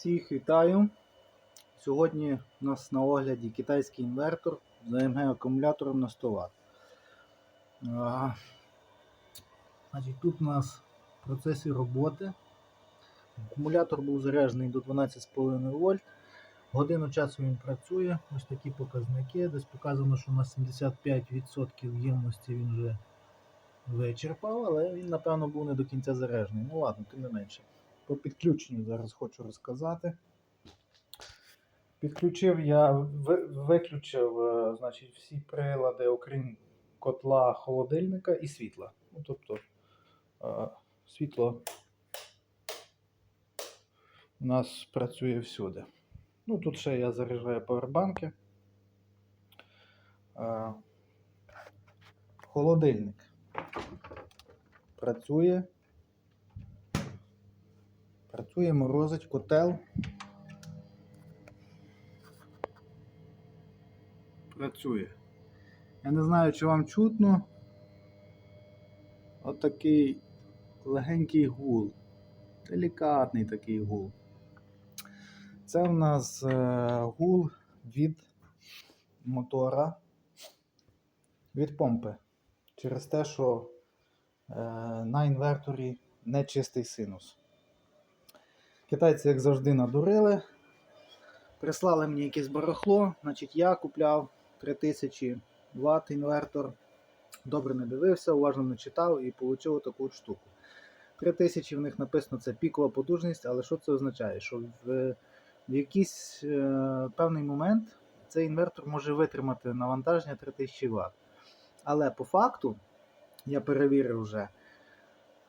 Всіх вітаю. Сьогодні у нас на огляді китайський інвертор з AMG акумулятором на 100 Вт. А, значить, тут у нас в процесі роботи. Акумулятор був заряджений до 12,5 вольт. Годину часу він працює. Ось такі показники. Десь показано, що на 75% ємності він вже вичерпав, але він, напевно, був не до кінця заряджений. Ну ладно, тим не менше. По підключенню зараз хочу розказати. Підключив я, виключив е, значить, всі прилади, окрім котла, холодильника і світла. Ну, тобто е, світло у нас працює всюди. Ну, тут ще я заряджаю павербанки. Е, Холодильник працює. Працює, морозить котел. Працює. Я не знаю, чи вам чутно. Отакий легенький гул. Делікатний такий гул. Це в нас е, гул від мотора, від помпи. Через те, що е, на інверторі не чистий синус. Китайці, як завжди, надурили. Прислали мені якесь барахло. Значить, я купляв 3000 Вт інвертор. Добре не дивився, уважно не читав і отримав таку от штуку. 3000 в них написано це пікова потужність, але що це означає? Що в, в якийсь е, певний момент цей інвертор може витримати навантаження 3000 Вт. Але по факту, я перевірив вже,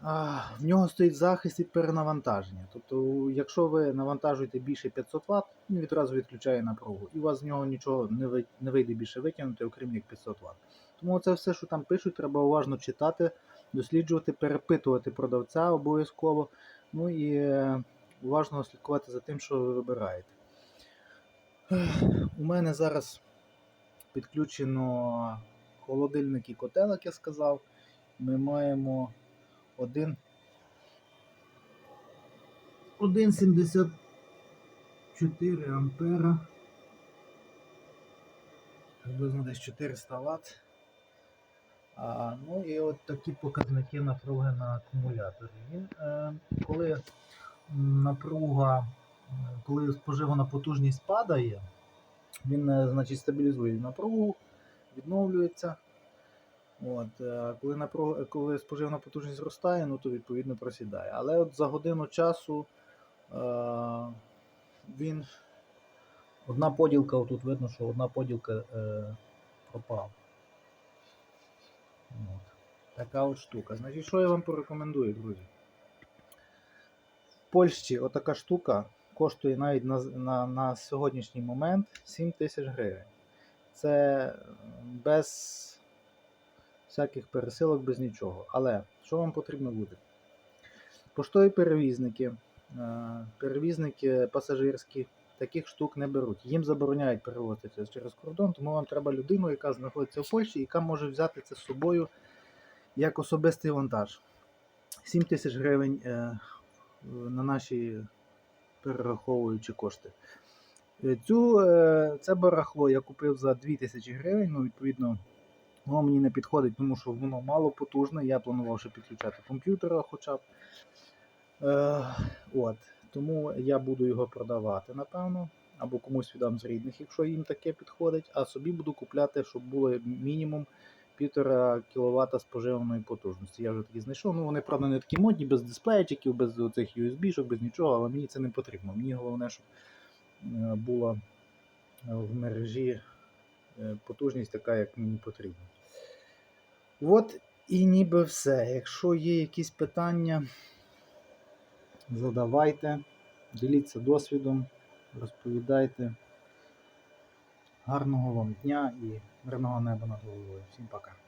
В нього стоїть захист від перенавантаження. Тобто, якщо ви навантажуєте більше 500 Вт, він відразу відключає напругу. І у вас з нього нічого не ви- не вийде більше витягнути, окрім як 500 Вт. Тому це все, що там пишуть, треба уважно читати, досліджувати, перепитувати продавця обов'язково. Ну і е, уважно слідкувати за тим, що ви вибираєте. У мене зараз підключено холодильник і котел, як я сказав. Ми маємо один 1,74 ампера. Приблизно десь 400 Вт. А, ну і от такі показники напруги на акумуляторі. Він, е, коли напруга, коли споживана потужність падає, він е, значить, стабілізує напругу, відновлюється. От, е, коли, напруга, коли споживна потужність зростає, ну то відповідно просідає. Але от за годину часу е, він. Одна поділка, отут видно, що одна поділка е, пропала. От. Така от штука. Значить, що я вам порекомендую, друзі? В Польщі отака штука коштує навіть на, на, на сьогоднішній момент 7 тисяч гривень. Це без всяких пересилок, без нічого. Але що вам потрібно буде? Поштові перевізники, е, перевізники пасажирські таких штук не беруть. Їм забороняють перевозити через кордон, тому вам треба людину, яка знаходиться в Польщі, яка може взяти це з собою як особистий вантаж. 7 тисяч гривень е, на наші перераховуючи кошти. Е, Цю, це барахло я купив за 2000 гривень, ну, відповідно, воно мені не підходить, тому що воно мало потужне. Я планував ще підключати комп'ютера хоча б. Е, от. Тому я буду його продавати, напевно, або комусь віддам з рідних, якщо їм таке підходить, а собі буду купляти, щоб було мінімум 1,5 кВт споживаної потужності. Я вже такі знайшов. Ну вони, правда, не такі модні, без дисплейчиків, без цих USB-шок, без нічого, але мені це не потрібно. Мені головне, щоб е, була е, в мережі потужність така, як мені потрібна. От і ніби все. Якщо є якісь питання, задавайте, діліться досвідом, розповідайте. Гарного вам дня і мирного неба над головою. Всім пока.